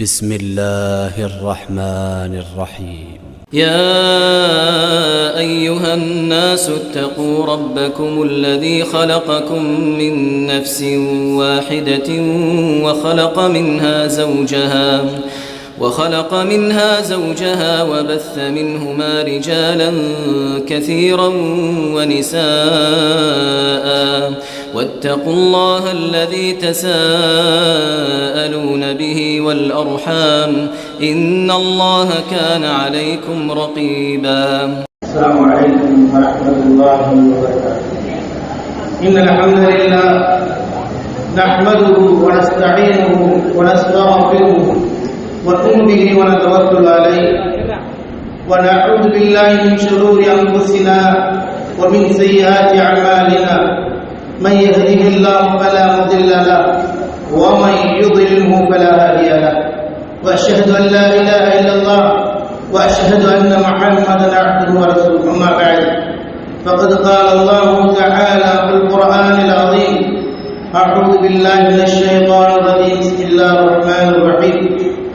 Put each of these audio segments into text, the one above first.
بسم الله الرحمن الرحيم يا ايها الناس اتقوا ربكم الذي خلقكم من نفس واحدة وخلق منها زوجها وخلق منها زوجها وبث منهما رجالا كثيرا ونساء. واتقوا الله الذي تساءلون به والأرحام. إن الله كان عليكم رقيبا. السلام عليكم ورحمة الله وبركاته. إن الحمد لله نحمده ونستعينه ونؤمن به ونتوكل عليه. ونعوذ بالله من شرور أنفسنا ومن سيئات أعمالنا. من يهده الله فلا مضل له ومن يضلله فلا هادي له. وأشهد أن لا إله إلا الله وأشهد أن محمدا عبده ورسوله. أما بعد فقد قال الله تعالى في القرآن العظيم أعوذ بالله من الشيطان الرجيم. بسم الله الرحمن الرحيم.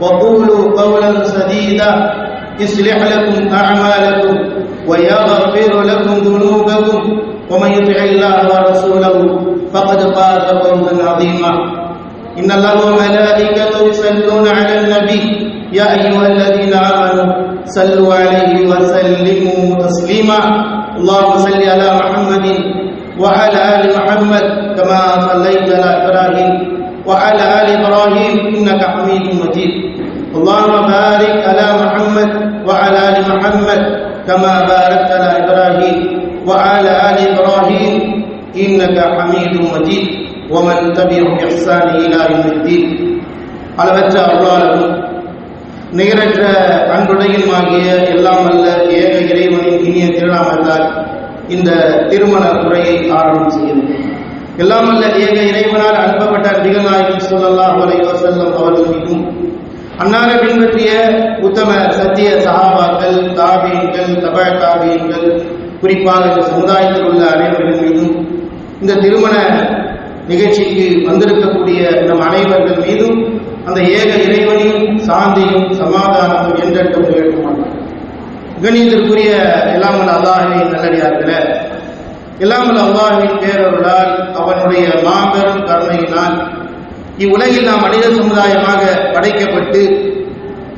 وقولوا قولا سديدا يصلح لكم أعمالكم ويغفر لكم ذنوبكم. ومن يطع الله ورسوله فقد فاز فوزا عظيما. إن الله وملائكته يصلون على النبي. يا أيها الذين آمنوا صلوا عليه وسلموا تسليما. اللهم صل على محمد وعلى آل محمد كما صليت على إبراهيم. وعلى آل إبراهيم إنك حميد مجيد اللهم بارك على محمد وعلى آل محمد كما باركت على إبراهيم وعلى آل إبراهيم إنك حميد مجيد ومن تبعهم بإحسان إلى يوم الدين அளவற்ற அருளாளரும் நிகரற்ற அன்புடையுமாகிய எல்லாம் அல்ல ஏக இறைவனின் இனிய திருநாமத்தால் இந்த திருமண உரையை ஆரம்பம் செய்கிறது எல்லாம் ஏக இறைவனால் அனுப்பப்பட்ட நபிகநாயகம் சொல்லல்லாஹ் அவரை வஸல்லம் அவர்கள் மீதும் அன்னாரை பின்பற்றிய உத்தம சத்திய சகாபாக்கள் தாபீன்கள் தபா தாபீன்கள் குறிப்பாக இந்த சமுதாயத்தில் உள்ள அனைவர்கள் மீதும் இந்த திருமண நிகழ்ச்சிக்கு வந்திருக்கக்கூடிய நம் அனைவர்கள் மீதும் அந்த ஏக இறைவனின் சாந்தியும் சமாதானமும் என்றென்றும் நிகழ்த்துமாங்க கணிதற்குரிய எல்லாமல் அல்லாஹின் நல்லடியார்கள இல்லாமல் அல்லாஹின் பேரருளால் அவனுடைய மாபெரும் கருணையினால் இவ்வுலகில் நாம் மனித சமுதாயமாக படைக்கப்பட்டு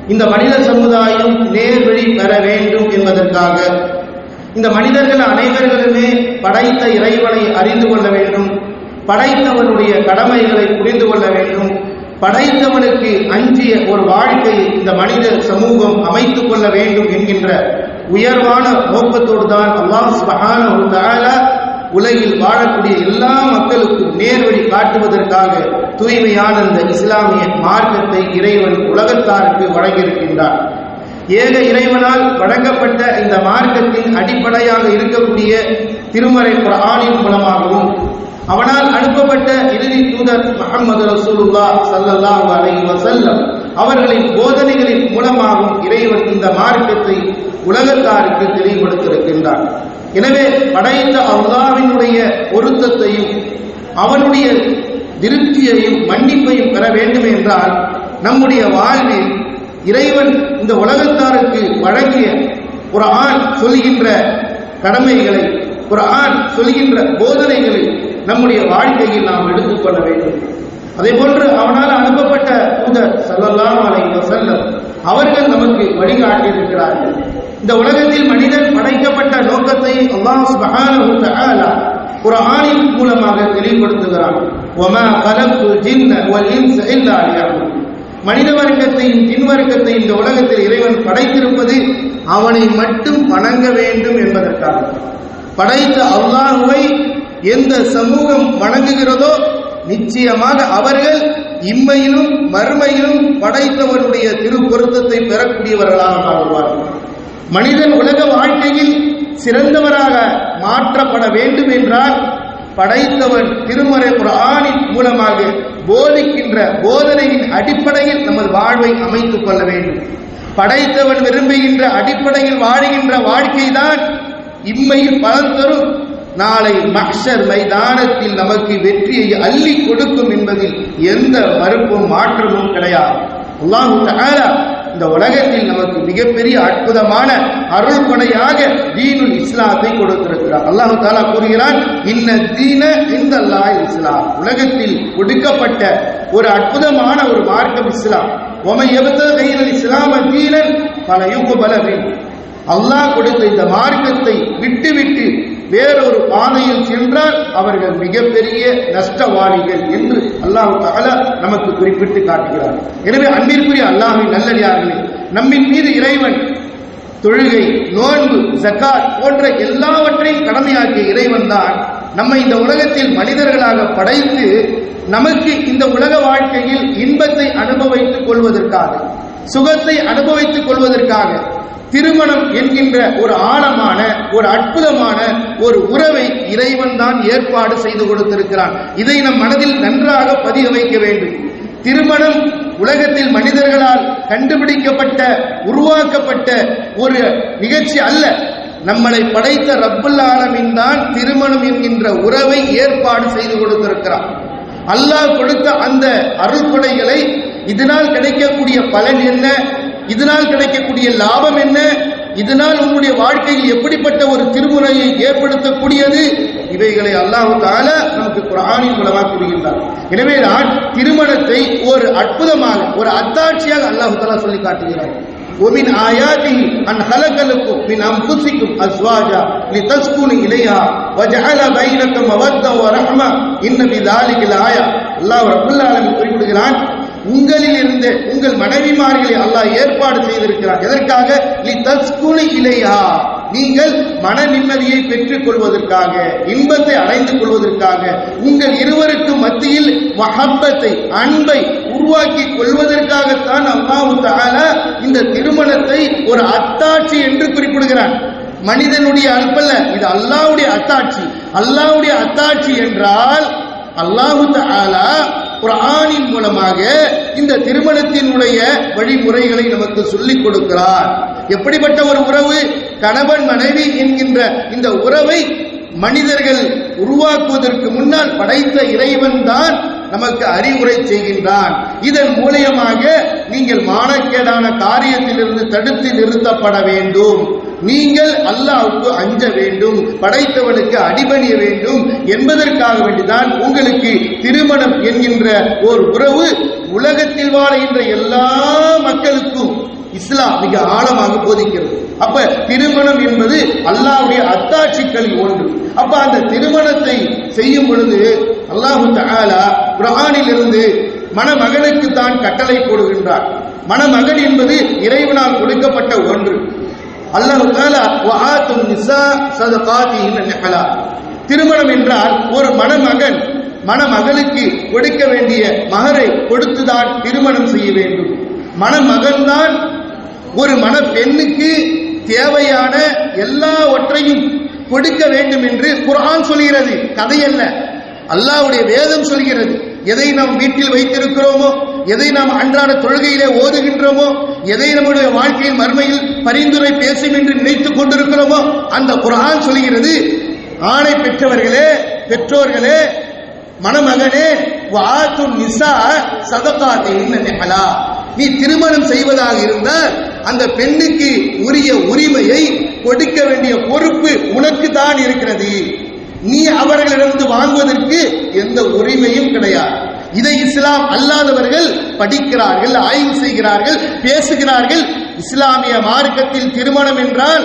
இந்த மனித சமுதாயம் நேர்வழி பெற வேண்டும் என்பதற்காக இந்த மனிதர்கள் அனைவர்களுமே படைத்த இறைவனை அறிந்து கொள்ள வேண்டும் படைத்தவனுடைய கடமைகளை புரிந்து கொள்ள வேண்டும் படைத்தவனுக்கு அஞ்சிய ஒரு வாழ்க்கையை இந்த மனித சமூகம் அமைத்துக் கொள்ள வேண்டும் என்கின்ற உயர்வான நோக்கத்தோடு தான் அல்லாஹ் சுபஹான உலகில் வாழக்கூடிய எல்லா மக்களுக்கும் நேர்வழி காட்டுவதற்காக தூய்மையான இந்த இஸ்லாமிய மார்க்கத்தை இறைவன் உலகத்தாருக்கு வழங்கியிருக்கின்றார் ஏக இறைவனால் வழங்கப்பட்ட இந்த மார்க்கத்தின் அடிப்படையாக இருக்கக்கூடிய திருமறை குர்ஆனின் மூலமாகவும் அவனால் அனுப்பப்பட்ட இறுதி தூதர் முகமது ரசூலுல்லா சல்லல்லாஹு அலைஹி வஸல்லம் அவர்களின் போதனைகளின் மூலமாகவும் இறைவன் இந்த மார்க்கத்தை உலகத்தாருக்கு தெளிவுபடுத்தியிருக்கின்றார் எனவே படைத்த அல்லாவினுடைய பொருத்தத்தையும் அவனுடைய திருப்தியையும் மன்னிப்பையும் பெற வேண்டும் என்றால் நம்முடைய வாழ்வில் இறைவன் இந்த உலகத்தாருக்கு வழங்கிய ஒரு ஆண் சொல்கின்ற கடமைகளை ஒரு ஆண் சொல்கின்ற போதனைகளை நம்முடைய வாழ்க்கையில் நாம் எடுத்துக்கொள்ள வேண்டும். அதே போன்று அவனால் அனுப்பப்பட்ட தூதர் சல்லல்லாம் அலை வசல்லம் அவர்கள் நமக்கு வழிகாட்டியிருக்கிறார்கள். இந்த உலகத்தில் மனிதன் படைக்கப்பட்ட நோக்கத்தை அல்லாஹ் சுப்ஹானஹு ஒரு குர்ஆனின் மூலமாக தெளிவுபடுத்துகிறான். வமா கலக்கு ஜின்ன வல் இன்ஸ இல்லா மனித வர்க்கத்தையும் ஜின் வர்க்கத்தை இந்த உலகத்தில் இறைவன் படைத்திருப்பது அவனை மட்டும் வணங்க வேண்டும் என்பதற்காக. படைத்த அல்லாஹுவை எந்த சமூகம் வணங்குகிறதோ நிச்சயமாக அவர்கள் இம்மையிலும் மறுமையிலும் படைத்தவனுடைய திருப்பொருத்தத்தை பெறக்கூடியவர்களாக மாறுவார்கள். மனிதன் உலக வாழ்க்கையில் சிறந்தவராக மாற்றப்பட வேண்டும் என்றால் படைத்தவன் திருமறை குரானின் மூலமாக போதிக்கின்ற போதனையின் அடிப்படையில் நமது வாழ்வை அமைத்துக் கொள்ள வேண்டும். படைத்தவன் விரும்புகின்ற அடிப்படையில் வாழுகின்ற வாழ்க்கைதான் இம்மையில் பலன் தரும். நாளை மக்ஷர் மைதானத்தில் நமக்கு வெற்றியை அள்ளி கொடுக்கும் என்பதில் எந்த மறுப்பும் மாற்றமும் கிடையாது. அல்லாஹு இந்த உலகத்தில் நமக்கு மிகப்பெரிய அற்புதமான அருள் கொடையாக தீனுல் இஸ்லாத்தை கொடுத்திருக்கிறார். அல்லாஹு தாலா கூறுகிறான் இன்ன தீன இந்த அல்லாஹ் இஸ்லாம். உலகத்தில் ஒடுக்கப்பட்ட ஒரு அற்புதமான ஒரு மார்க்கம் இஸ்லாம். உமை எபத்த கையில் இஸ்லாம தீனன் பல யுக பலவின் அல்லாஹ் கொடுத்த இந்த மார்க்கத்தை விட்டுவிட்டு வேறொரு பாதையில் சென்றால் அவர்கள் மிகப்பெரிய நஷ்டவாளிகள் என்று அல்லாஹ் தகல நமக்கு குறிப்பிட்டு காட்டுகிறார். எனவே அன்பிற்குரிய அல்லாஹ்வின் நல்லடியார்களே நம்மின் மீது இறைவன் தொழுகை நோன்பு ஜக்காத் போன்ற எல்லாவற்றையும் கடமையாக்கிய இறைவன் தான் நம்மை இந்த உலகத்தில் மனிதர்களாக படைத்து நமக்கு இந்த உலக வாழ்க்கையில் இன்பத்தை அனுபவித்துக் கொள்வதற்காக சுகத்தை அனுபவித்துக் கொள்வதற்காக திருமணம் என்கின்ற ஒரு ஆழமான ஒரு அற்புதமான ஒரு உறவை இறைவன் தான் ஏற்பாடு செய்து கொடுத்திருக்கிறான். இதை நம் மனதில் நன்றாக பதிய வைக்க வேண்டும். திருமணம் உலகத்தில் மனிதர்களால் கண்டுபிடிக்கப்பட்ட உருவாக்கப்பட்ட ஒரு நிகழ்ச்சி அல்ல. நம்மளை படைத்த ரப்புல் ஆலமின் தான் திருமணம் என்கின்ற உறவை ஏற்பாடு செய்து கொடுத்திருக்கிறான். அல்லாஹ் கொடுத்த அந்த அருள் கொடைகளை இதனால் கிடைக்கக்கூடிய பலன் என்ன? இதனால் கிடைக்கக்கூடிய லாபம் என்ன இதனால் உங்களுடைய வாழ்க்கையில் எப்படிப்பட்ட ஒரு திருமுறையை ஏற்படுத்தக்கூடியது இவைகளை அல்லாஹு தால நமக்கு குரானின் மூலமாக கூறுகின்றார் எனவே தான் திருமணத்தை ஒரு அற்புதமாக ஒரு அத்தாட்சியாக அல்லாஹு தாலா சொல்லி காட்டுகிறார் ومن آياته أن خلق لكم من أنفسكم أزواجا لتسكنوا إليها وجعل بينكم مودة ورحمة إن في ذلك الآية அல்லாஹ் ரப்புல் ஆலமீன் குறிப்பிடுகிறான் உங்களில் இருந்து உங்கள் மனைவிமார்களை அல்லாஹ் ஏற்பாடு செய்திருக்கிறார் எதற்காக? நீ தஸ்குனி இலையா நீங்கள் மன நிம்மதியை பெற்றுக் கொள்வதற்காக இன்பத்தை அடைந்து கொள்வதற்காக உங்கள் இருவருக்கும் மத்தியில் மஹப்பத்தை அன்பை உருவாக்கி கொள்வதற்காகத்தான் அல்லாஹு தஆலா இந்த திருமணத்தை ஒரு அத்தாட்சி என்று குறிப்பிடுகிறான். மனிதனுடைய அன்பல்ல இது அல்லாஹ்வுடைய அத்தாட்சி. அல்லாவுடைய அத்தாட்சி என்றால் அல்லாஹு தஆலா குர்ஆனின் மூலமாக இந்த திருமணத்தினுடைய வழிமுறைகளை நமக்கு சொல்லிக் கொடுக்கிறார். எப்படிப்பட்ட ஒரு உறவு? கணவன் மனைவி என்கின்ற இந்த உறவை மனிதர்கள் உருவாக்குவதற்கு முன்னால் படைத்த இறைவன் தான் நமக்கு அறிவுரை செய்கின்றான். இதன் மூலியமாக நீங்கள் மானக்கேடான காரியத்திலிருந்து தடுத்து நிறுத்தப்பட வேண்டும். நீங்கள் அல்லாஹ்வுக்கு அஞ்ச வேண்டும் படைத்தவனுக்கு அடிபணிய வேண்டும் என்பதற்காக வேண்டிதான் உங்களுக்கு திருமணம் என்கின்ற ஒரு உறவு உலகத்தில் வாழ்கின்ற எல்லா மக்களுக்கும் இஸ்லாம் மிக ஆழமாக போதிக்கிறது. அப்ப திருமணம் என்பது அல்லாவுடைய அத்தாட்சிகளில் ஒன்று. அப்ப அந்த திருமணத்தை செய்யும் பொழுது அல்லாஹு தகாலா குர்ஆனில் இருந்து மணமகனுக்கு தான் கட்டளை போடுகின்றார் மணமகன் என்பது இறைவனால் கொடுக்கப்பட்ட ஒன்று. அல்லாஹ் தஆலா வஆத்துன் நிசா சதகாத்திஹின் நிஹலா. திருமணம் என்றால் ஒரு மணமகன் மணமகளுக்கு கொடுக்க வேண்டிய மகரை கொடுத்துதான் திருமணம் செய்ய வேண்டும். மணமகன்தான் ஒரு மணப்பெண்ணுக்கு தேவையான எல்லாவற்றையும் கொடுக்க வேண்டும் என்று குரான் சொல்கிறது. கதையல்ல. அல்லாவுடைய வேதம் சொல்கிறது. எதை நாம் வீட்டில் வைத்திருக்கிறோமோ எதை நாம் அன்றாட தொழுகையிலே ஓதுகின்றோமோ எதை நம்முடைய வாழ்க்கையில் மறுமையில் பரிந்துரை பேசும் என்று நினைத்துக் கொண்டிருக்கிறோமோ அந்த குரான் சொல்கிறது ஆணை பெற்றவர்களே பெற்றோர்களே மணமகனே வாத்து நிசா சதகாத்தை நிகழா நீ திருமணம் செய்வதாக இருந்தால் அந்த பெண்ணுக்கு உரிய உரிமையை கொடுக்க வேண்டிய பொறுப்பு உனக்கு தான் இருக்கிறது. நீ அவர்களிடமிருந்து வாங்குவதற்கு எந்த உரிமையும் கிடையாது. இதை இஸ்லாம் அல்லாதவர்கள் படிக்கிறார்கள் ஆய்வு செய்கிறார்கள் பேசுகிறார்கள். இஸ்லாமிய மார்க்கத்தில் திருமணம் என்றால்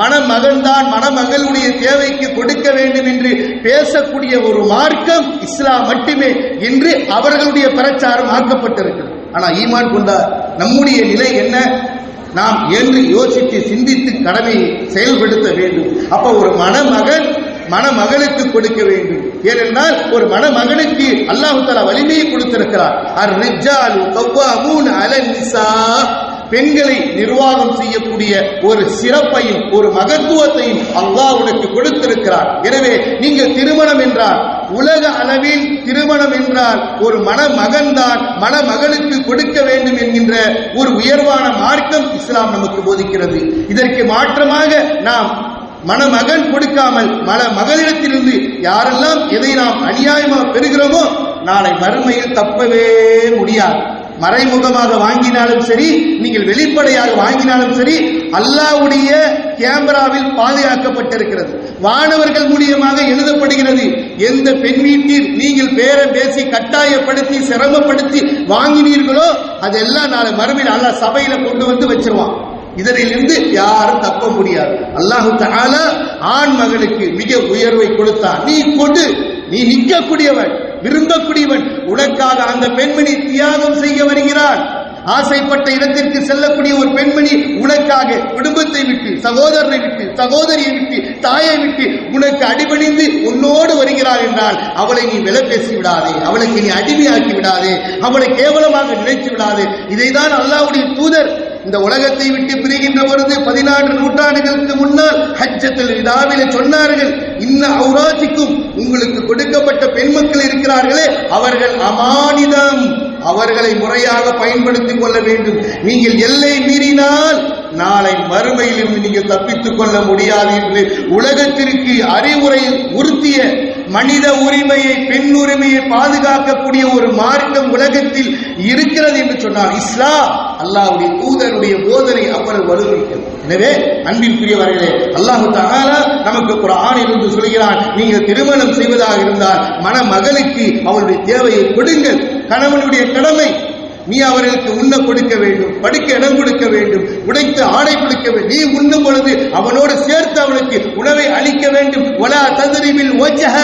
மணமகன்தான் மணமகளுடைய தேவைக்கு கொடுக்க வேண்டும் என்று பேசக்கூடிய ஒரு மார்க்கம் இஸ்லாம் மட்டுமே என்று அவர்களுடைய பிரச்சாரம் ஆக்கப்பட்டிருக்கிறது. ஆனா ஈமான் கொண்ட நம்முடைய நிலை என்ன? நாம் என்று யோசித்து சிந்தித்து கடமையை செயல்படுத்த வேண்டும். அப்ப ஒரு மணமகன் மணமகளுக்கு கொடுக்க வேண்டும். ஏனென்றால் ஒரு மணமகனுக்கு அல்லாஹு தாலா வலிமையை கொடுத்திருக்கிறார். அர் ரிஜாலு கவ்வாமூன் அலன் நிசா பெண்களை நிர்வாகம் செய்யக்கூடிய ஒரு சிறப்பையும் ஒரு மகத்துவத்தையும் அல்லாஹ் உனக்கு கொடுத்திருக்கிறார். எனவே நீங்கள் திருமணம் என்றால் உலக அளவில் திருமணம் என்றால் ஒரு மணமகன் தான் மணமகளுக்கு கொடுக்க வேண்டும் என்கின்ற ஒரு உயர்வான மார்க்கம் இஸ்லாம் நமக்கு போதிக்கிறது. இதற்கு மாற்றமாக நாம் மணமகன் கொடுக்காமல் மன மகளிடத்திலிருந்து யாரெல்லாம் எதை நாம் அநியாயமாக பெறுகிறோமோ நாளை மறுமையில் தப்பவே முடியாது. மறைமுகமாக வாங்கினாலும் சரி நீங்கள் வெளிப்படையாக வாங்கினாலும் சரி அல்லாவுடைய கேமராவில் பாதுகாக்கப்பட்டிருக்கிறது. வானவர்கள் மூலியமாக எழுதப்படுகிறது எந்த பெண் வீட்டில் நீங்கள் பேரம் பேசி கட்டாயப்படுத்தி சிரமப்படுத்தி வாங்கினீர்களோ அதெல்லாம் நாளை மறுமையில் அல்லாஹ் சபையில கொண்டு வந்து வச்சிருவான். இதனிலிருந்து யாரும் தப்ப முடியாது. அல்லாஹு ஆண் மகனுக்கு மிக உயர்வை கொடுத்தான். நீ கொடு. நீ நிற்கக்கூடியவன் விரும்பக்கூடியவன். உனக்காக அந்த பெண்மணி தியாகம் செய்ய வருகிறான். ஆசைப்பட்ட இடத்திற்கு செல்லக்கூடிய ஒரு பெண்மணி உனக்காக குடும்பத்தை விட்டு சகோதரனை விட்டு சகோதரியை விட்டு தாயை விட்டு உனக்கு அடிபணிந்து உன்னோடு வருகிறாள் என்றால் அவளை நீ விலை பேசி விடாதே. அவளுக்கு நீ அடிமையாக்கி விடாதே. அவளை கேவலமாக நினைத்து விடாதே. இதைதான் அல்லாவுடைய தூதர் இந்த உலகத்தை விட்டு பிரிகின்ற பொழுது பதினாறு நூற்றாண்டுகளுக்கு முன்னால் ஹஜ்ஜத்தில் விதாவிலே சொன்னார்கள் இன்ன அவுராஜிக்கும் உங்களுக்கு கொடுக்கப்பட்ட பெண் மக்கள் இருக்கிறார்களே அவர்கள் அமானிதம். அவர்களை முறையாக பயன்படுத்திக் கொள்ள வேண்டும். நீங்கள் எல்லை மீறினால் நாளை மறுமையில் இருந்து நீங்கள் தப்பித்துக் கொள்ள முடியாது என்று உலகத்திற்கு அறிவுரை உறுத்திய மனித உரிமையை பெண் உரிமையை பாதுகாக்கக்கூடிய ஒரு மார்க்கம் உலகத்தில் இருக்கிறது என்று சொன்னார். இஸ்லாம் அல்லாவுடைய தூதருடைய போதனை அவ்வளவு வலுவிக்கிறது எனவே அன்பிற்குரியவர்களே அல்லாஹு தஆலா நமக்கு ஒரு ஆண் இருந்து சொல்கிறான். நீங்கள் திருமணம் செய்வதாக இருந்தால் மணமகளுக்கு அவளுடைய தேவையை கொடுங்கள். கணவனுடைய கடமை. நீ அவர்களுக்கு உண்ண கொடுக்க வேண்டும் படுக்க இடம் கொடுக்க வேண்டும் உடைத்து ஆடை கொடுக்க வேண்டும். நீ உண்ணும் பொழுது அவனோடு சேர்த்து அவனுக்கு உணவை அளிக்க வேண்டும். ஒலா தந்திரிவில் ஓச்சக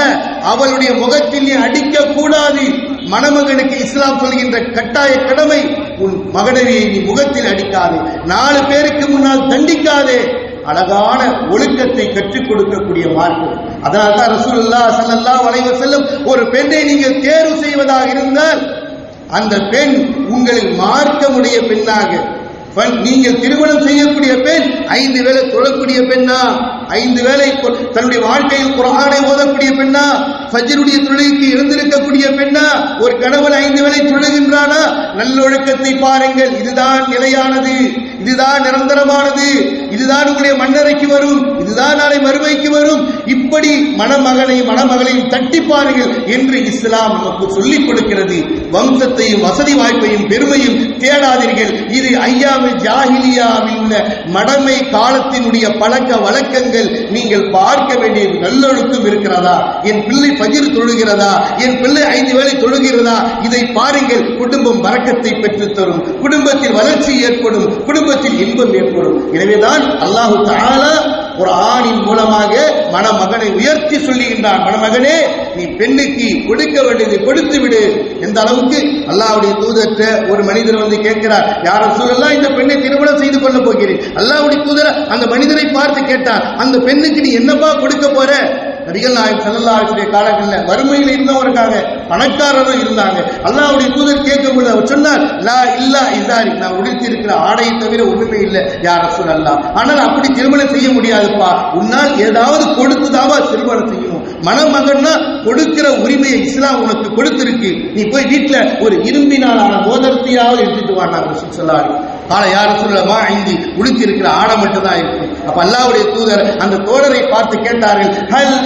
அவளுடைய முகத்தில் நீ அடிக்க கூடாது மணமகனுக்கு இஸ்லாம் சொல்கின்ற கட்டாய கடமை. உன் மகனவியை நீ முகத்தில் அடிக்காதே. நாலு பேருக்கு முன்னால் தண்டிக்காதே. அழகான ஒழுக்கத்தை கற்றுக் கொடுக்கக்கூடிய மார்க்கம் அதனால் தான் ரசூல்லா ஸல்லல்லாஹு வளைவ செல்லும் ஒரு பெண்ணை நீங்கள் தேர்வு செய்வதாக இருந்தால் அந்த பெண் உங்களில் மார்க்கமுடைய பெண்ணாக நீங்கள் திருமணம் செய்யக்கூடிய பெண் ஐந்து வேளை தொழக்கூடிய பெண்ணா? ஐந்து வேளை தன்னுடைய வாழ்க்கையில் குரானை ஓதக்கூடிய பெண்ணா ஃபஜருடைய தொழுகைக்கு எழுந்திருக்கக்கூடிய பெண்ணா ஒரு கணவன் ஐந்து வேலை தொழுகின்றானா? நல்லொழுக்கத்தை பாருங்கள் இதுதான் நிலையானது இதுதான் நிரந்தரமானது இதுதான் உங்களுடைய மண்ணறைக்கு வரும் இதுதான் நாளை மறுமைக்கு வரும். இப்படி மணமகனையும் மணமகளையும் தட்டி பாருங்கள் என்று இஸ்லாம் நமக்கு சொல்லிக் கொடுக்கிறது. வம்சத்தையும் வசதி வாய்ப்பையும் பெருமையும் தேடாதீர்கள். இது ஐயாவில் ஜாஹிலியாவில் மடமை காலத்தினுடைய பழக்க வழக்கங்கள். நீங்கள் பார்க்க வேண்டிய நல்லொழுக்கம் இருக்கிறதா? என் பிள்ளை பஜிர் தொழுகிறதா? என் பிள்ளை ஐந்து வேலை தொழுகிறதா? இதை பாருங்கள் குடும்பம் வரக்கத்தை பெற்றுத்தரும். குடும்பத்தில் வளர்ச்சி ஏற்படும் குடும்பத்தில் இன்பம் ஏற்படும். எனவேதான் அல்லாஹு தாலா ஒரு ஆணின் மூலமாக மணமகனை உயர்த்தி சொல்லுகின்றான். மணமகனே நீ பெண்ணுக்கு கொடுக்க வேண்டியது கொடுத்து விடு எந்த அளவுக்கு? அல்லாவுடைய தூதர்கிட்ட ஒரு மனிதர் வந்து கேட்கிறார். யாரும் சொல்லலாம் இந்த பெண்ணை திருமணம் செய்து கொள்ள போகிறேன். அல்லாவுடைய தூதர் அந்த மனிதரை பார்த்து கேட்டார். அந்த பெண்ணுக்கு நீ என்னப்பா கொடுக்க போற? நபிகள் நாயகம் ஸல்லல்லாஹு அலைஹி காலங்களில் வறுமையில் இருந்தவங்க இருக்காங்க பணக்காரரும் இருந்தாங்க. அல்லாவுடைய தூதர் கேட்கும்போது அவர் சொன்னார் லா இல்லா இசாரி நான் உடுத்தி இருக்கிற ஆடையை தவிர ஒண்ணுமே இல்லை. யார் அரசு அல்லா ஆனால் அப்படி திருமணம் செய்ய முடியாதுப்பா. உன்னால் ஏதாவது கொடுத்துதாவா திருமணம் செய்யணும். மணமகன்னா கொடுக்கிற உரிமையை இஸ்லாம் உனக்கு கொடுத்திருக்கு. நீ போய் வீட்டுல ஒரு இரும்பினாலான மோதிரத்தையாவது எடுத்துட்டு வாங்க ரசூல் கால யாரும் சொல்லமா ஐந்தி உடுத்தி இருக்கிற ஆடை மட்டும் தான் இருக்கும் அப்ப அல்லாவுடைய தூதர் அந்த தோழரை பார்த்து கேட்டார்கள் ஹல்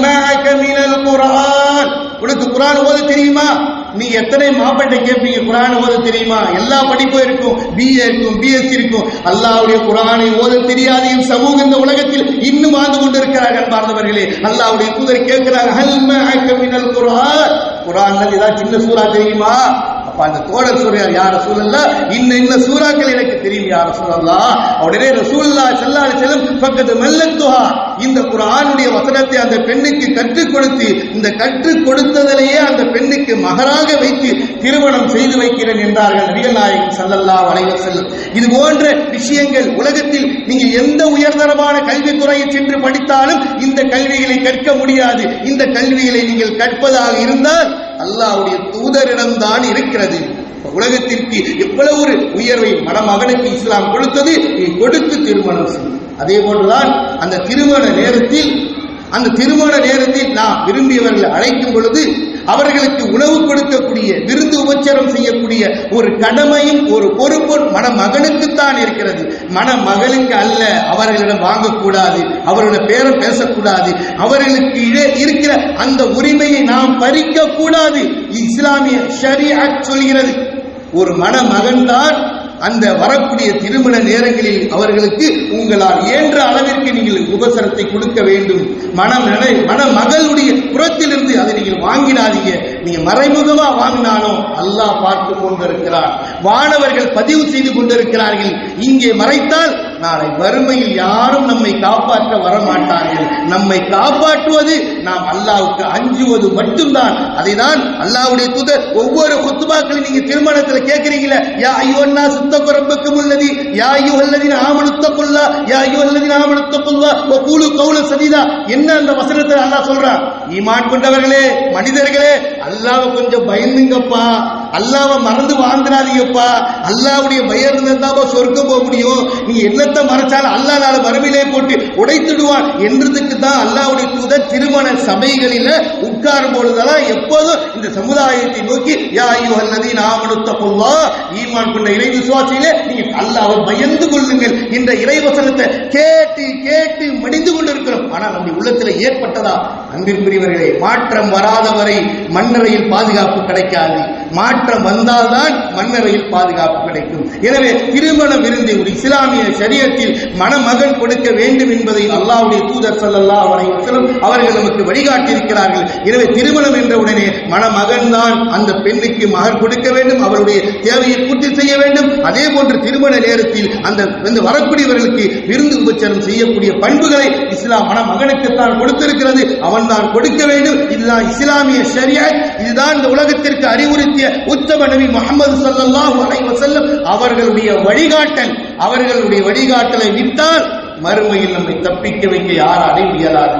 உனக்கு குரான் ஓத தெரியுமா? நீ எத்தனை மாப்பிட்ட கேட்பீங்க குரான் ஓத தெரியுமா? எல்லா படிப்பும் இருக்கும். பிஏ இருக்கும் பிஎஸ்சி இருக்கும். அல்லாவுடைய குரானை ஓத தெரியாத என் சமூகம் இந்த உலகத்தில் இன்னும் வாழ்ந்து கொண்டிருக்கிறார்கள் பார்த்தவர்களே அல்லாவுடைய தூதர் கேட்கிறார் குரான் குரான் ஏதாவது சின்ன சூரா தெரியுமா? அப்ப அந்த தோழர் சொல்றார் யார் ரசூலல்லா? இன்ன இன்ன சூறாக்கள் எனக்கு தெரியும் யார் ரசூலல்லா? உடனே ரசூல்லா செல்லாடு செல்லும் பக்கத்து மெல்லத்துஹா. இந்த குரானுடைய வசனத்தை அந்த பெண்ணுக்கு கற்றுக் கொடுத்து இந்த கற்றுக் கொடுத்ததிலேயே அந்த பெண்ணுக்கு மகராக வைத்து திருமணம் செய்து வைக்கிறேன் என்றார்கள் நபிகள் நாயகம் ஸல்லல்லாஹு அலைஹி இது போன்ற விஷயங்கள் உலகத்தில் நீங்கள் எந்த உயர்தரமான கல்வித்துறையை சென்று படித்தாலும் இந்த கல்விகளை கற்க முடியாது. இந்த கல்விகளை நீங்கள் கற்பதாக இருந்தால் அல்லாவுடைய தூதரிடம் தான் இருக்கிறது உலகத்திற்கு எவ்வளவு ஒரு உயர்வை மணமகனுக்கு இஸ்லாம் கொடுத்தது நீ கொடுத்து திருமணம் செய். அதே போன்றுதான் அந்த திருமண நேரத்தில் அந்த திருமண நேரத்தில் நாம் விரும்பியவர்களை அழைக்கும் பொழுது அவர்களுக்கு உணவு கொடுக்கக்கூடிய விருந்து உபச்சாரம் செய்யக்கூடிய ஒரு கடமையும் ஒரு பொறுப்பும் மணமகனுக்குத்தான் இருக்கிறது. மணமகளுக்கு அல்ல அவர்களிடம் வாங்கக்கூடாது அவர்களோட பேரம் பேசக்கூடாது அவர்களுக்கு இடையே இருக்கிற அந்த உரிமையை நாம் பறிக்க கூடாது இஸ்லாமிய ஷரியா சொல்கிறது ஒரு மணமகன் தான் அந்த வரக்கூடிய திருமண நேரங்களில் அவர்களுக்கு உங்களால் இயன்ற அளவிற்கு நீங்கள் உபசரத்தை கொடுக்க வேண்டும். மனம் நினை மணமகளுடைய புறத்திலிருந்து அதை நீங்கள் வாங்கினாதீங்க நீங்க மறைமுகமா வாங்கினாலும் அல்லாஹ் பார்த்து கொண்டிருக்கிறார் வானவர்கள் பதிவு செய்து கொண்டிருக்கிறார்கள். இங்கே மறைத்தால் நாளை வறுமையில் யாரும் நம்மை காப்பாற்ற வர மாட்டார்கள் நம்மை காப்பாற்றுவது நாம் அல்லாவுக்கு அஞ்சுவது மட்டும்தான். அதைதான் அல்லாஹ்வுடைய தூதர் ஒவ்வொரு குத்துபாக்களும் நீங்க திருமணத்துல கேட்கிறீங்களே யா ஐயோன்னா சுத்த ரப்பக்கும் உள்ளதி யா ஐயோ அல்லதின் ஆமனுத்தக்குல்லா யா ஐயோ அல்லதின் ஆமனுத்தக்குல்லா ஓ கூலு கவுல சதிதா. என்ன அந்த வசனத்தை அல்லாஹ் சொல்றான்? ஈமான் கொண்டவர்களே மனிதர்களே அல்லாவை கொஞ்சம் பயந்துங்கப்பா. அல்லாவை மறந்து வாழ்ந்துடாதீங்கப்பா அல்லாவுடைய பயம் இருந்தா சொர்க்கம் போக முடியும். நீ என்னத்தை மறைச்சாலும் அல்லாஹ் நாளை மறுமையிலே போட்டு உடைத்துடுவான் என்றதுக்கு தான் அல்லாவுடைய தூதர் திருமண சபைகளில உட்காரும் பொழுதெல்லாம் எப்போதும் இந்த சமுதாயத்தை நோக்கி யா ஐயோ அல்லது நாமனுத்த பொல்லா ஈமான் கொண்ட இறை விசுவாசியிலே நீ அல்லாவை பயந்து கொள்ளுங்கள் என்ற இறைவசனத்தை கேட்டு கேட்டு மடிந்து கொண்டிருக்கிறோம். ஆனால் நம்முடைய உள்ளத்தில் ஏற்பட்டதா? அன்பிற்குரியவர்களே மாற்றம் வராதவரை மண்ணறையில் பாதுகாப்பு கிடைக்காது. மாற்றம் வந்தால்தான் மண்ணறையில் பாதுகாப்பு கிடைக்கும். எனவே திருமண விருந்து ஒரு இஸ்லாமிய சரியத்தில் மணமகன் கொடுக்க வேண்டும் என்பதை அல்லாவுடைய தூதர் ஸல்லல்லாஹு அலைஹி வஸல்லம் அவர்கள் நமக்கு வழிகாட்டியிருக்கிறார்கள். எனவே திருமணம் என்ற உடனே மணமகன் தான் அந்த பெண்ணுக்கு மகன் கொடுக்க வேண்டும் அவருடைய தேவையை பூர்த்தி செய்ய வேண்டும். அதே போன்று திருமண நேரத்தில் அந்த வந்து வரக்கூடியவர்களுக்கு விருந்து உபச்சாரம் செய்யக்கூடிய பண்புகளை இஸ்லாம் மணமகனுக்குத்தான் கொடுத்திருக்கிறது. அவன் தான் கொடுக்க வேண்டும். இதுதான் இஸ்லாமிய சரியா இதுதான் இந்த உலகத்திற்கு அறிவுறுத்திய உத்தம நபி முகமது ஸல்லல்லாஹு அலைஹி அவர்களுடைய வழிகாட்டல் அவர்களுடைய வழிகாட்டலை விட்டால் மறுமையில் நம்மை தப்பிக்க வைக்க யாராலையும் இயலாது.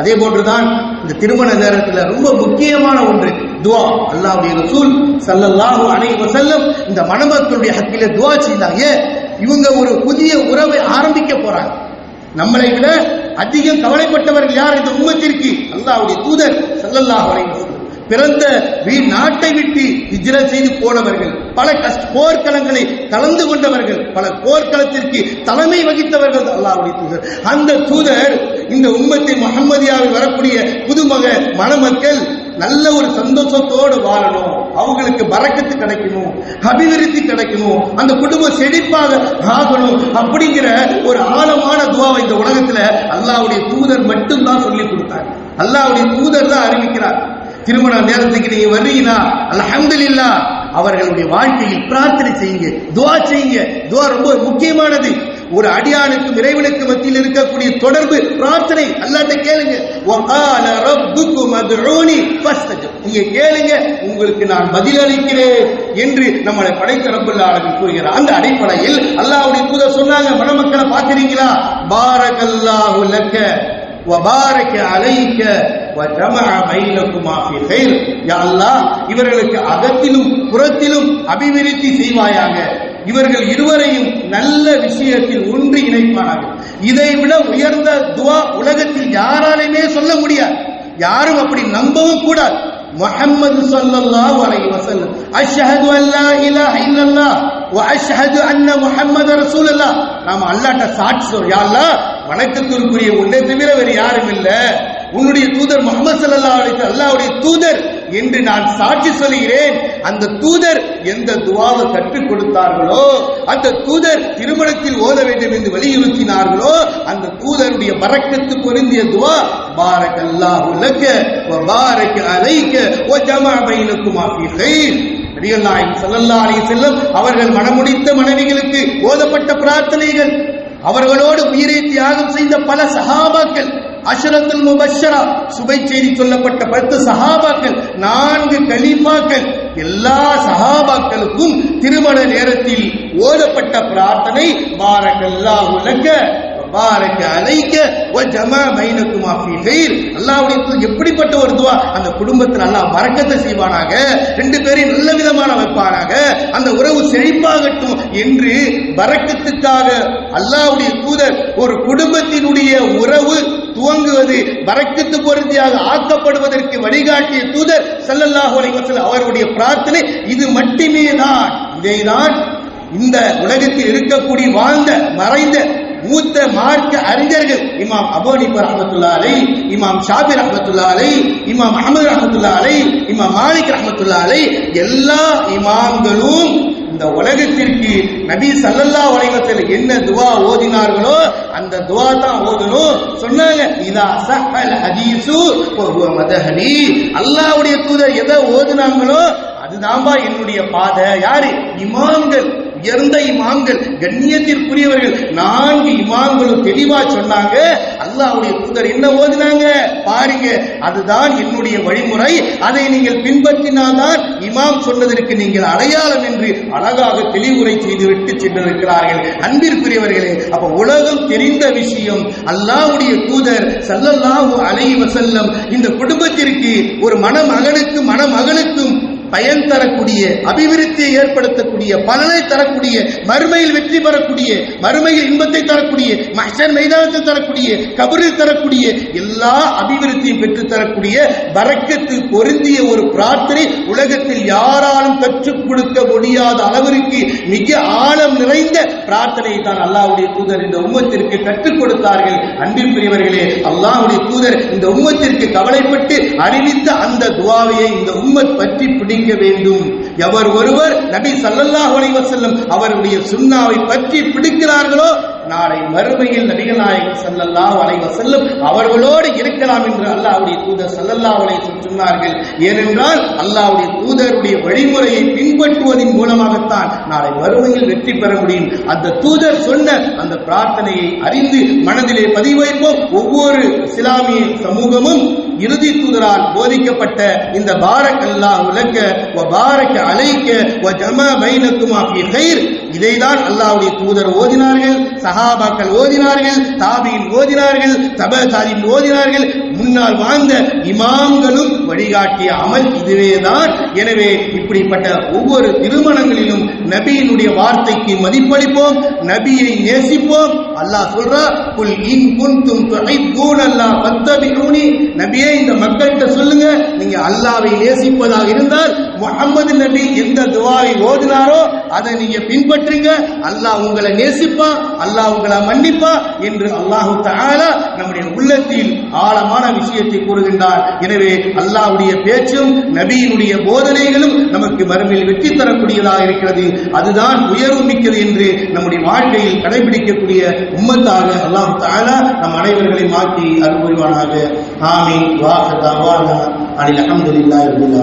அதே போன்றுதான் இந்த திருமண நேரத்தில் ரொம்ப முக்கியமான ஒன்று துவா. அல்லாவுடைய ரசூல் சல்லல்லாஹு அனைவ செல்லும் இந்த மணமக்களுடைய ஹக்கில துவா செய்தாங்க. இவங்க ஒரு புதிய உறவை ஆரம்பிக்க போறாங்க. நம்மளை விட அதிகம் கவலைப்பட்டவர்கள் யார் இந்த உம்மத்திற்கு? அல்லாவுடைய தூதர் சல்லல்லாஹு அலைஹி பிறந்த வீ நாட்டை விட்டு ஹிஜ்ர செய்து போனவர்கள் பல கஷ்ட போர்க்களங்களை கலந்து கொண்டவர்கள் பல போர்க்களத்திற்கு தலைமை வகித்தவர்கள் அல்லாஹ் தூதர். அந்த தூதர் இந்த உம்மத்தை மஹம்மதியாவில் வரக்கூடிய புதுமக மணமக்கள் நல்ல ஒரு சந்தோஷத்தோடு வாழணும். அவங்களுக்கு பறக்கத்து கிடைக்கணும் அபிவிருத்தி கிடைக்கணும் அந்த குடும்பம் செழிப்பாக ஆகணும் அப்படிங்கிற ஒரு ஆழமான துவாவை இந்த உலகத்துல அல்லாவுடைய தூதர் மட்டும்தான் சொல்லி கொடுத்தாங்க அல்லாவுடைய தூதர் தான் அறிவிக்கிறார். திருமண நேரத்துக்கு நீங்க வருவீங்களா? அலஹம்துல்லா அவர்களுடைய வாழ்க்கையில் பிரார்த்தனை செய்யுங்க துவா செய்யுங்க. துவா ரொம்ப முக்கியமானது. ஒரு அடியானுக்கு இறைவனுக்கு மத்தியில் இருக்கக்கூடிய தொடர்பு பிரார்த்தனை அல்லாட்ட கேளுங்க. நீங்க கேளுங்க உங்களுக்கு நான் பதில் அளிக்கிறேன் என்று நம்மளை படைத்த ரபுல்லாளர்கள் கூறுகிறார். அந்த அடிப்படையில் அல்லாவுடைய தூதர் சொன்னாங்க மணமக்களை பார்க்கிறீங்களா? பாரகல்லாஹு லக்க வபாரக அலைக்க இவர்களுக்கு அகத்திலும் புறத்திலும் அபிவிருத்தி செய்வாயாக. இவர்கள் இருவரையும் நல்ல விஷயத்தில் ஒன்று இணைப்பார்கள் இதை விட உயர்ந்த துவா உலகத்தில் யாராலையுமே சொல்ல முடியாது. யாரும் அப்படி நம்பவும் கூடாது. முகம்மது சொல்லல்லாஹு அலைஹி வஸல்லம். அஷ்ஹது அல்லா இலாஹ இல்லல்லாஹ் வ அஷ்ஹது அன்ன முஹம்மது ரசூலுல்லாஹ். நாம் அல்லாஹ்ட்ட சாட்சி சொல்றோம் யா அல்லாஹ் வணக்கத்திற்குரிய உன்னை தவிர வேறு யாரும் இல்லை. உன்னுடைய தூதர் முகமது சல்லா அலைஹி அல்லாவுடைய தூதர் என்று நான் சாட்சி சொல்கிறேன் அந்த தூதர் எந்த துவாவை கற்றுக் கொடுத்தார்களோ அந்த தூதர் திருமணத்தில் ஓத வேண்டும் என்று வலியுறுத்தினார்களோ அந்த தூதருடைய பறக்கத்து பொருந்திய துவா பாரக் அல்லாஹ் உலக பாரக் அலைக்க ஓ ஜமா பைனக்குமா ஃபீ நபிகள் நாயகம் ஸல்லல்லாஹு அலைஹி அவர்கள் மனமுடித்த மனைவிகளுக்கு ஓதப்பட்ட பிரார்த்தனைகள் அவர்களோடு உயிரை தியாகம் செய்த பல சஹாபாக்கள் அஷரத்துல் முபஷரா. சுபை செய்தி சொல்லப்பட்ட பத்து சஹாபாக்கள் நான்கு கலீஃபாக்கள் எல்லா சஹாபாக்களுக்கும் திருமண நேரத்தில் ஓதப்பட்ட பிரார்த்தனை பாரகல்லா உலக பாரக்க அலைக்க வ ஜமா பைனக்குமா ஃபீ கைர். அல்லாஹ்வுடைய எப்படிப்பட்ட ஒரு துவா? அந்த குடும்பத்தில் அல்லாஹ் வரக்கத்தை செய்வானாக ரெண்டு பேரையும் நல்ல விதமான வைப்பானாக அந்த உறவு செழிப்பாகட்டும் என்று வரக்கத்துக்காக அல்லாஹ்வுடைய தூதர் ஒரு குடும்பத்தினுடைய உறவு துவங்குவது வரக்கத்து பொருந்தியாக ஆக்கப்படுவதற்கு வழிகாட்டிய தூதர் ஸல்லல்லாஹு அவருடைய பிரார்த்தனை இது மட்டுமே தான் இதைதான் இந்த உலகத்தில் இருக்கக்கூடிய வாழ்ந்த மறைந்த மூத்த மார்க்க அறிஞர்கள் இமாம் அபோனிபர் ரஹமத்துல்லா அலை இமாம் ஷாபி ரஹமத்துல்லா அலை இமாம் அஹமது ரஹமத்துல்லா இமாம் மாலிக் ரஹமத்துல்லா எல்லா இமாம்களும் இந்த உலகத்திற்கு நபி சல்லல்லா வலைவத்தில் என்ன துவா ஓதினார்களோ அந்த துவா தான் ஓதணும். சொன்னாங்க இதா சஹல் ஹதீசு மதஹலி அல்லாஹ்வுடைய தூதர் எதை ஓதுனாங்களோ அதுதான்பா என்னுடைய பாதை. யாரு? இமாம்கள். உயர்ந்த இமாம்கள் கண்ணியத்திற்குரியவர்கள் நான்கு இமாம்களும் தெளிவா சொன்னாங்க அல்லாஹ்வுடைய தூதர் என்ன ஓதினாங்க? பாருங்க அதுதான் என்னுடைய வழிமுறை. அதை நீங்கள் பின்பற்றினால்தான் இமாம் சொன்னதற்கு நீங்கள் அடையாளம் என்று அழகாக தெளிவுரை செய்து விட்டு சென்றிருக்கிறார்கள். அன்பிற்குரியவர்களே அப்ப உலகம் தெரிந்த விஷயம் அல்லாவுடைய தூதர் சல்லல்லாஹு அலைஹி வஸல்லம் இந்த குடும்பத்திற்கு ஒரு மணமகனுக்கும் மணமகளுக்கும் பயன் தரக்கூடிய அபிவிருத்தியை ஏற்படுத்தக்கூடிய பலனை தரக்கூடிய மறுமையில் வெற்றி பெறக்கூடிய மறுமையில் இன்பத்தை தரக்கூடிய மஷர் மைதானத்தை தரக்கூடிய கபரில் தரக்கூடிய எல்லா அபிவிருத்தியும் பெற்று தரக்கூடிய பொருந்திய ஒரு பிரார்த்தனை உலகத்தில் யாராலும் கற்றுக் கொடுக்க முடியாத அளவிற்கு மிக ஆழம் நிறைந்த பிரார்த்தனையை தான் அல்லாவுடைய தூதர் இந்த உம்மத்திற்கு கற்றுக் கொடுத்தார்கள். அன்பிற்குரியவர்களே அல்லாவுடைய தூதர் இந்த உம்மத்திற்கு கவலைப்பட்டு அறிவித்த அந்த துவாவையை இந்த உம்மத் பற்றி சிந்திக்க வேண்டும். எவர் ஒருவர் நபி சல்லல்லாஹ் அலைஹி வஸல்லம் அவருடைய சுண்ணாவை பற்றி பிடிக்கிறார்களோ நாளை மறுமையில் நபிகள் நாயகம் ஸல்லல்லாஹு அலைஹி செல்லும் அவர்களோடு இருக்கலாம் என்று அல்லாஹ்வுடைய தூதர் ஸல்லல்லாஹு அலைஹி சொன்னார்கள். ஏனென்றால் அல்லாஹ்வுடைய தூதருடைய வழிமுறையை பின்பற்றுவதன் மூலமாகத்தான் நாளை மறுமையில் வெற்றி பெற முடியும். அந்த தூதர் சொன்ன அந்த பிரார்த்தனையை அறிந்து மனதிலே பதிவு வைப்போம் ஒவ்வொரு இஸ்லாமிய சமூகமும் இறுதி தூதரால் போதிக்கப்பட்ட இந்த பாரக் அல்லாஹ் உலக்க வ பாரக் அழைக்க வ ஜமா பைனக்குமா ஃபி ஹைர் இதைதான் அல்லாவுடைய தூதர் ஓதினார்கள் சஹாபாக்கள் ஓதினார்கள் தாபியில் ஓதினார்கள் தபதாரின் ஓதினார்கள். முன்னால் வாழ்ந்த இமாம்களும் வழிகாட்டிய அமல் இதுவேதான். எனவே இப்படிப்பட்ட ஒவ்வொரு திருமணங்களிலும் நபியினுடைய வார்த்தைக்கு மதிப்பளிப்போம் நபியை நேசிப்போம். அல்லாஹ் சொல்றா குல் இன் குன்தும் துஹிப்பூன அல்லாஹ் ஃபத்தபிஊனி நபியே இந்த மக்கள்கிட்ட சொல்லுங்க நீங்க நேசிப்பதாக இருந்தால் முகமது நபி எந்த துவாவை ஓதினாரோ அதை நீங்க பின்பற்றுங்க. அல்லாஹ் உங்களை நேசிப்பா அல்லாஹ் உங்களை மன்னிப்பா என்று அல்லாஹு தஆலா நம்முடைய உள்ளத்தில் ஆழமான விஷயத்தை கூறுகின்றார். எனவே அல்லாஹுடைய பேச்சும் நபியினுடைய போதனைகளும் நமக்கு மறுமையில் வெற்றி தரக்கூடியதாக இருக்கிறது. அதுதான் உயர்வு மிக்கது என்று நம்முடைய வாழ்க்கையில் கடைபிடிக்கக்கூடிய உம்மத்தாக அல்லாஹு தஆலா நம் அனைவர்களை மாற்றி அருள் ஆமீன். வாஹ் தவானா அனில் அல்ஹம்துலில்லாஹி ரப்பில்